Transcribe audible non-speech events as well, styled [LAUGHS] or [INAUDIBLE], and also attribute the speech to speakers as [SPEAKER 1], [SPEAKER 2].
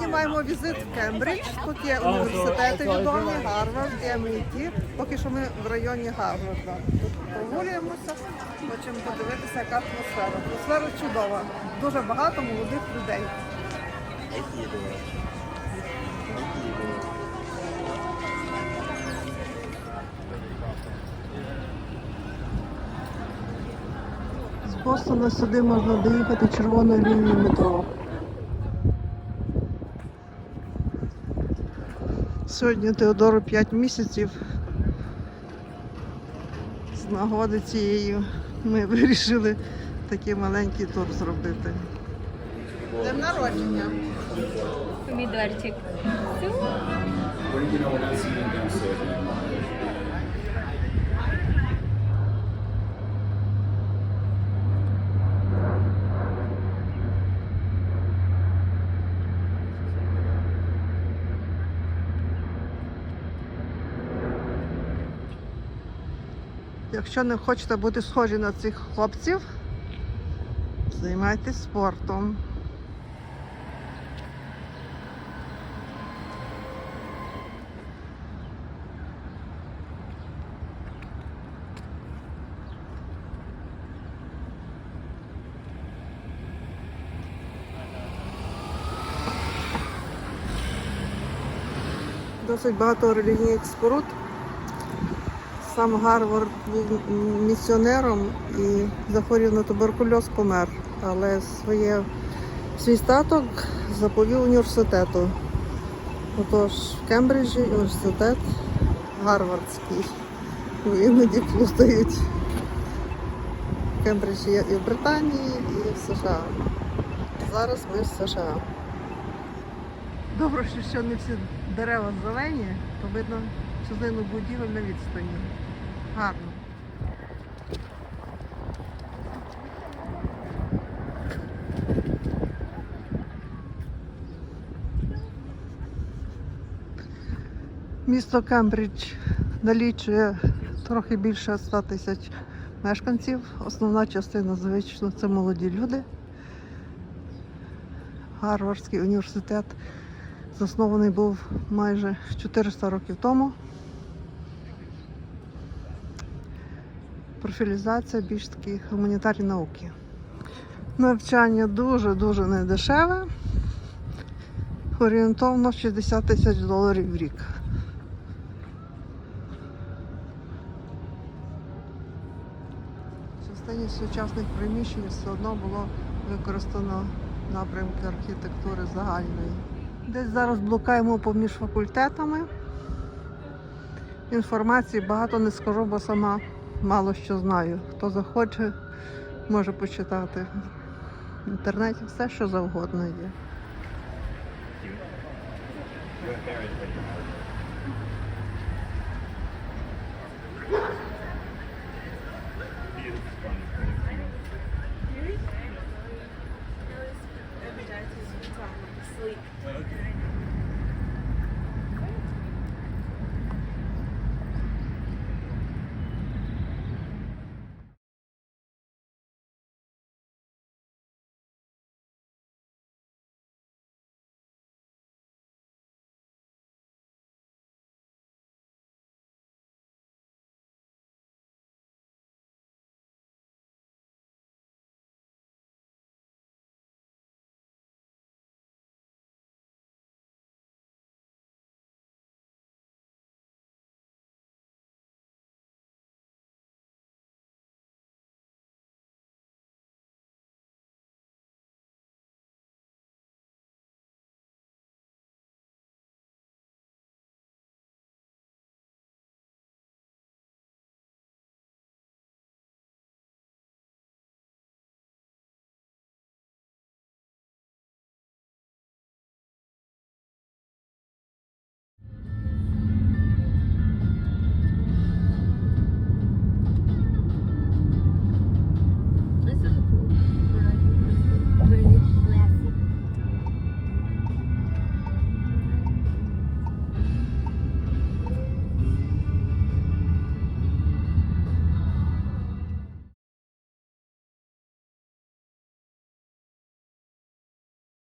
[SPEAKER 1] маємо візит в Кембридж. Тут є університети відомі, Гарвард, MIT. Поки що ми в районі Гарварда. Тут прогулюємося, хочемо подивитися, яка атмосфера. Атмосфера чудова. Дуже багато молодих людей. З Бостона сюди можна доїхати червоною лінією метро. Сьогодні Теодору 5 місяців. З нагоди цієї ми [LAUGHS] вирішили такий маленький тур зробити. День народження.
[SPEAKER 2] Помідорчик.
[SPEAKER 1] Якщо не хочете бути схожі на цих хлопців, займайтесь спортом. Досить багато релігійних споруд. Сам Гарвард був місіонером і захворів на туберкульоз, помер. Але своє, свій статок заповів університету. Отож, в Кембриджі університет Гарвардський. Іноді плутають. Кембридж є і в Британії, і в США. Зараз ми в США. Добре, що не всі дерева зелені, то видно частину будівель на відстані. Гарно. Місто Кембридж налічує трохи більше 100 тисяч мешканців. Основна частина, звично, це молоді люди. Гарвардський університет заснований був майже 400 років тому. Профілізація більш такі гуманітарні науки. Навчання дуже-дуже недешеве. Орієнтовно 60 тисяч доларів в рік. Частині сучасних приміщень все одно було використано напрямки архітектури загальної. Десь зараз блукаємо поміж факультетами. Інформації багато не скажу, бо сама мало що знаю. Хто захоче, може почитати. В інтернеті все, що завгодно є.
[SPEAKER 3] Sleep.